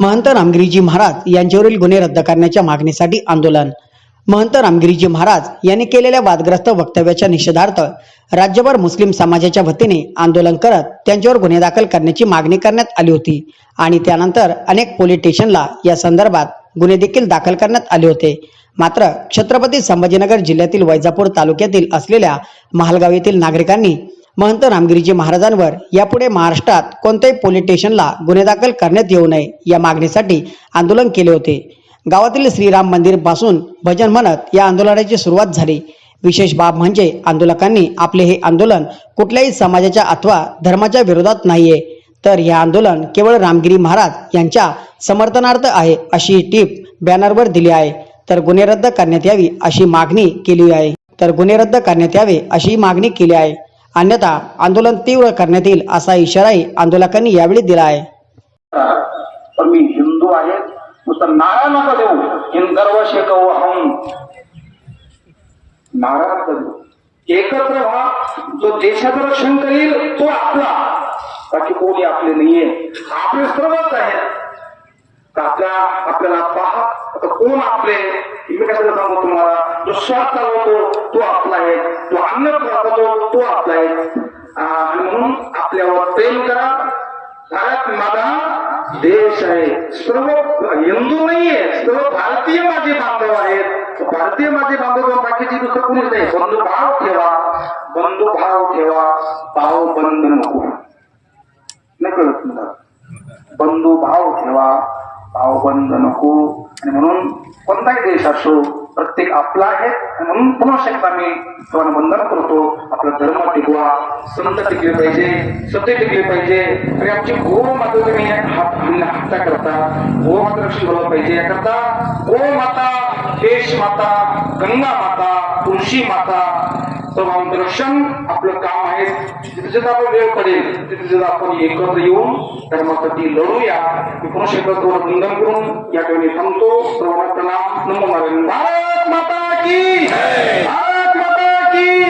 महंत रामगिरीजी महाराज यांच्यावरील गुन्हे रद्द करण्याच्या मागणीसाठी आंदोलन. महंत रामगिरीजी महाराज यांनी केलेल्या वादग्रस्त वक्तव्याच्या निषेधार्थ राज्यभर मुस्लिम समाजाच्या वतीने आंदोलन करत त्यांच्यावर गुन्हे दाखल करण्याची मागणी करण्यात आली होती आणि त्यानंतर अनेक पोलीस स्टेशनला या संदर्भात गुन्हे देखील दाखल करण्यात आले होते. मात्र छत्रपती संभाजीनगर जिल्ह्यातील वैजापूर तालुक्यातील असलेल्या महालगाव येथील नागरिकांनी महंत रामगिरीजी महाराजांवर यापुढे महाराष्ट्रात कोणत्याही पोलीस स्टेशनला गुन्हे दाखल करण्यात येऊ नये या मागणीसाठी आंदोलन केले होते. गावातील श्रीराम मंदिरपासून भजन म्हणत या आंदोलनाची सुरुवात झाली. विशेष बाब म्हणजे आंदोलकांनी आपले हे आंदोलन कुठल्याही समाजाच्या अथवा धर्माच्या विरोधात नाहीये. तर हे आंदोलन केवळ रामगिरी महाराज यांच्या समर्थनार्थ आहे अशी टीप बॅनरवर दिली आहे. तर गुन्हे रद्द करण्यात यावी अशी मागणी केली आहे. तर गुन्हे रद्द करण्यात यावे अशी मागणी केली आहे. अन्यथा आंदोलन तीव्र करण्यात येईल असा इशाराही आंदोलकांनी यावेळी दिला आहे. पण मी हिंदू आहे नुसतं नारा नका देऊ. हिंद गर्व शेकव हम नारा नका देऊ. एकत्र व्हा जो देशाचं रक्षण करेल तो आपला. बाकी कोणी आपले नाहीये. आपले सर्वच आहेत. आपल्या आपल्याला पहा कोण आपले मी कसं सांगू तुम्हाला जो स्वार्थ चालवतो तो आपला आहे. जो अन्न खातो तो आपला आहे. आणि म्हणून आपल्यावर प्रेम करा. भारत माझा देश आहे. सर्व हिंदू नाहीये सर्व भारतीय माझे बांधव आहेत. भारतीय माझे बांधव बाकीची दुसरं कोणीच नाही. बंधू भाव ठेवा. बंधू भाव ठेवा. भाव बंद नको. नाही कळत मला बंधू भाव ठेवा. भावबंद नको. आणि म्हणून कोणताही देश असो प्रत्येक आपला आहे. आणि म्हणून पुन्हा शकता मी तुम्हाला वंदन करतो आपला धर्म टिकवा संत टिकले पाहिजे सत्य टिकले पाहिजे. आणि आमची गो माता तुम्ही हात हत्या करता. गो माता रक्षण झालं पाहिजे. याकरता गो माता देश माता गंगा माता तुळशी माता सर्वांचं दर्शन आपलं काम आहे तिथे जिथे आपण वेळ पडेल तिथे तिथे आपण एकत्र येऊन धर्मासाठी लढूया. मी एकत्र शेतात वंदन करून या ठिकाणी थांबतो सर्वांना प्रणाम. नमो नारायण. भारत माता की भारत माता की